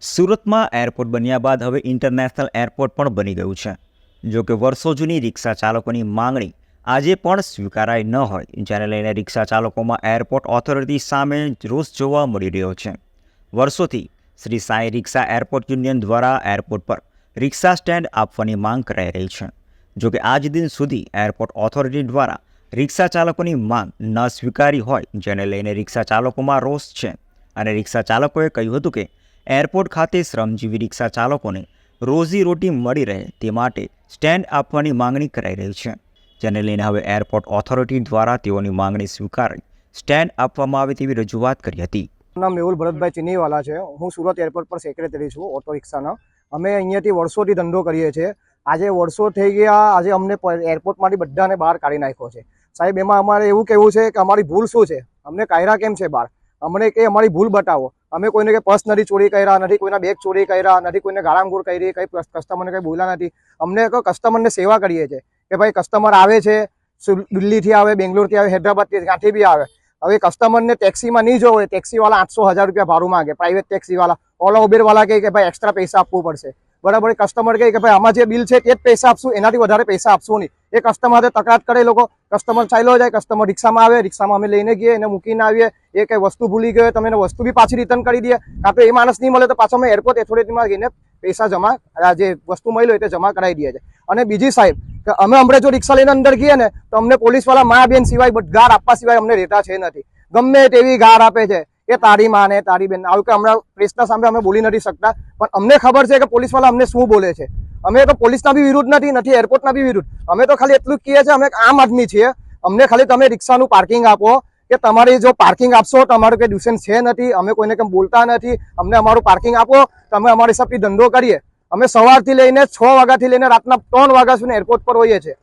સુરતમાં એરપોર્ટ બન્યા બાદ હવે ઇન્ટરનેશનલ એરપોર્ટ પણ બની ગયું છે. જો કે વર્ષો જૂની રિક્ષા ચાલકોની માંગણી આજે પણ સ્વીકારાય ન હોય, જેને લઈને રિક્ષા ચાલકોમાં એરપોર્ટ ઓથોરિટી સામે રોષ જોવા મળી રહ્યો છે. વર્ષોથી Shri Sai rickshaw airport union દ્વારા એરપોર્ટ પર રિક્ષા સ્ટેન્ડ આપવાની માંગ કરાઈ રહી છે. જો કે આજ દિન સુધી એરપોર્ટ ઓથોરિટી દ્વારા રિક્ષા ચાલકોની માંગ ન સ્વીકારી હોય, જેને લઈને રિક્ષા ચાલકોમાં રોષ છે. અને રિક્ષા ચાલકોએ કહ્યું હતું કે એરપોર્ટ ખાતે શ્રમજીવી રિક્ષા ચાલકોને રોજી રોટી મળી રહે તે માટે સ્ટેન્ડ આપવાની માંગણી કરાઈ રહી છે. જેને લઈને હવે એરપોર્ટ ઓથોરિટી દ્વારા તેઓની માંગણી સ્વીકારી સ્ટેન્ડ આપવામાં આવે તેવી રજૂઆત કરી હતી. નામ મેહુલ ભરતભાઈ ચીનીવાલા છે. હું સુરત એરપોર્ટ પર સેક્રેટરી છું ઓટો રિક્ષાના. અમે અહીંયાથી વર્ષોથી ધંધો કરીએ છીએ. આજે વર્ષો થઈ ગયા, આજે અમને એરપોર્ટમાંથી બધાને બહાર કાઢી નાખ્યો છે. સાહેબ, એમાં અમારે એવું કહેવું છે કે અમારી ભૂલ શું છે? અમને કાયરા કેમ છે બહાર? અમને કે અમારી ભૂલ બતાવો. અમે કોઈને કે પર્સ નથી ચોરી કર્યા, નથી કોઈના બેગ ચોરી કર્યા, નથી કોઈને ગાળામગોળ કરી, કંઈ કસ્ટમરને કંઈ બોલ્યા નથી. અમને કસ્ટમરને સેવા કરીએ છીએ કે ભાઈ કસ્ટમર આવે છે દિલ્હીથી આવે, બેંગ્લોરથી આવે, હૈદરાબાદથી ક્યાંથી બી આવે. હવે કસ્ટમરને ટેક્સીમાં નહીં જો હોય ટેક્સીવાળા આઠસો હજાર રૂપિયા ભાડું માંગે પ્રાઇવેટ ટેક્સીવાળા ઓલા ઉબેરવાળા કહે કે ભાઈ એક્સ્ટ્રા પૈસા આપવું પડશે. બરાબર કસ્ટમર કહે કે ભાઈ આમાં જે બિલ છે તે જ પૈસા આપશું, એનાથી વધારે પૈસા આપશું નહીં. એ કસ્ટમર તકરાર કરે લોકો કસ્ટમર ચાલ્યો જાય કસ્ટમર રિક્ષામાં આવે, રિક્ષામાં અમે લઈને ગઈએ એને મૂકીને આવીએ, એ કંઈ વસ્તુ ભૂલી ગયો તમે એને વસ્તુ બી પાછી રિટર્ન કરી દઈએ. કાં તો એ માણસ નહીં મળે તો પાછો અમે એરપોર્ટ એથોરિટીમાં ગઈને પૈસા જમા જે વસ્તુ મળી હોય તે જમા કરાવી દઈએ છે અને બીજી સાહેબ, કે અમે હમણાં જો રિક્ષા લઈને અંદર ગઈએ ને, તો અમને પોલીસવાળા મા બેન સિવાય ગાર આપવા સિવાય અમને રહેતા છે નથી. ગમે તેવી ગાર આપે છે. એ તારી માં ને તારી બેન આવું કે હમણાં પ્રેસના સામે અમે બોલી નથી શકતા, પણ અમને ખબર છે કે પોલીસવાળા અમને શું બોલે છે. અમે તો પોલીસના બી વિરુદ્ધ નથી નથી એરપોર્ટના બી વિરુદ્ધ. અમે તો ખાલી એટલું કહીએ છીએ, અમે આમ આદમી છીએ. અમને ખાલી તમે રિક્ષાનું પાર્કિંગ આપો, કે તમારી જો પાર્કિંગ આપશો તો અમારું કંઈ ડ્યુસન છે નથી, અમે કોઈને કંઈ બોલતા નથી, અમને અમારું પાર્કિંગ આપો, તમે અમારી હિસાબથી ધંધો કરીએ. અમે સવારથી લઈને છ વાગ્યાથી લઈને રાતના ત્રણ વાગ્યા સુધી એરપોર્ટ પર હોઈએ છીએ.